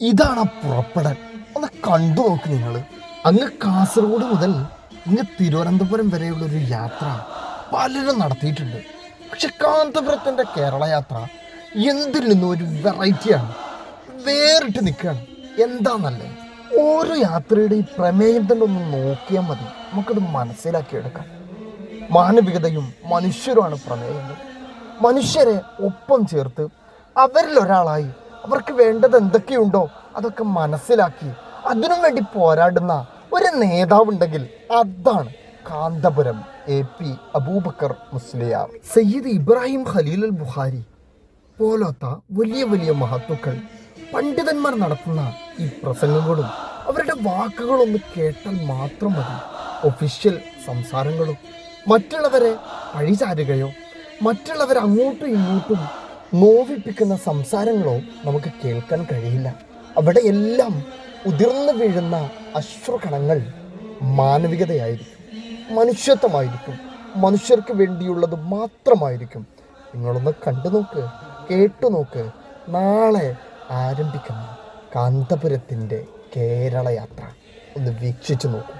ഇതാണ് ആ പുറപ്പെടൽ. ഒന്ന് കണ്ടു നോക്ക് നിങ്ങൾ അങ്ങ് കാസർഗോഡ് മുതൽ ഇങ്ങ് തിരുവനന്തപുരം വരെയുള്ള ഒരു യാത്ര പലരും നടത്തിയിട്ടുണ്ട്. പക്ഷെ കാന്തപുരത്തിന്റെ കേരള യാത്ര എന്തിൽ നിന്നും ഒരു വെറൈറ്റിയാണ്? വേറിട്ട് നിൽക്കുകയാണ്. എന്താന്നല്ലേ ഓരോ യാത്രയുടെയും പ്രമേയം തന്നെ ഒന്ന് നോക്കിയാൽ മതി. നമുക്കത് മനസ്സിലാക്കിയെടുക്കാം മാനവികതയും മനുഷ്യരുമാണ് പ്രമേയങ്ങൾ മനുഷ്യരെ ഒപ്പം ചേർത്ത് അവരിൽ ഒരാളായി അവർക്ക് വേണ്ടത് എന്തൊക്കെയുണ്ടോ അതൊക്കെ മനസ്സിലാക്കി. അതിനു വേണ്ടി പോരാടുന്ന ഒരു നേതാവുണ്ടെങ്കിൽ അതാണ് കാന്തപുരം എ പി അബൂബക്കർ മുസ്ലിയാർ സയ്യിദ് ഇബ്രാഹിം ഖലീൽ അൽ ബുഹാരി പോലത്ത വലിയ വലിയ മഹത്വക്കൾ പണ്ഡിതന്മാർ നടത്തുന്ന ഈ പ്രസംഗങ്ങളും അവരുടെ വാക്കുകളൊന്ന് കേട്ടാൽ മാത്രം മതി. ഒഫീഷ്യൽ സംസാരങ്ങളും മറ്റുള്ളവരെ പഴിചാരുകയോ മറ്റുള്ളവരെ അങ്ങോട്ടും ഇങ്ങോട്ടും നോവിപ്പിക്കുന്ന സംസാരങ്ങളോ നമുക്ക് കേൾക്കാൻ കഴിയില്ല. അവിടെയെല്ലാം ഉതിർന്നു വീഴുന്ന അശ്രുകണങ്ങൾ മാനവികതയായിരിക്കും മനുഷ്യത്വമായിരിക്കും മനുഷ്യർക്ക് വേണ്ടിയുള്ളത് മാത്രമായിരിക്കും. നിങ്ങളൊന്ന് കണ്ടു നോക്ക് കേട്ടു നോക്ക് നാളെ ആരംഭിക്കുന്ന കാന്തപുരത്തിന്റെ കേരള യാത്ര ഒന്ന് വീക്ഷിച്ചു നോക്കൂ.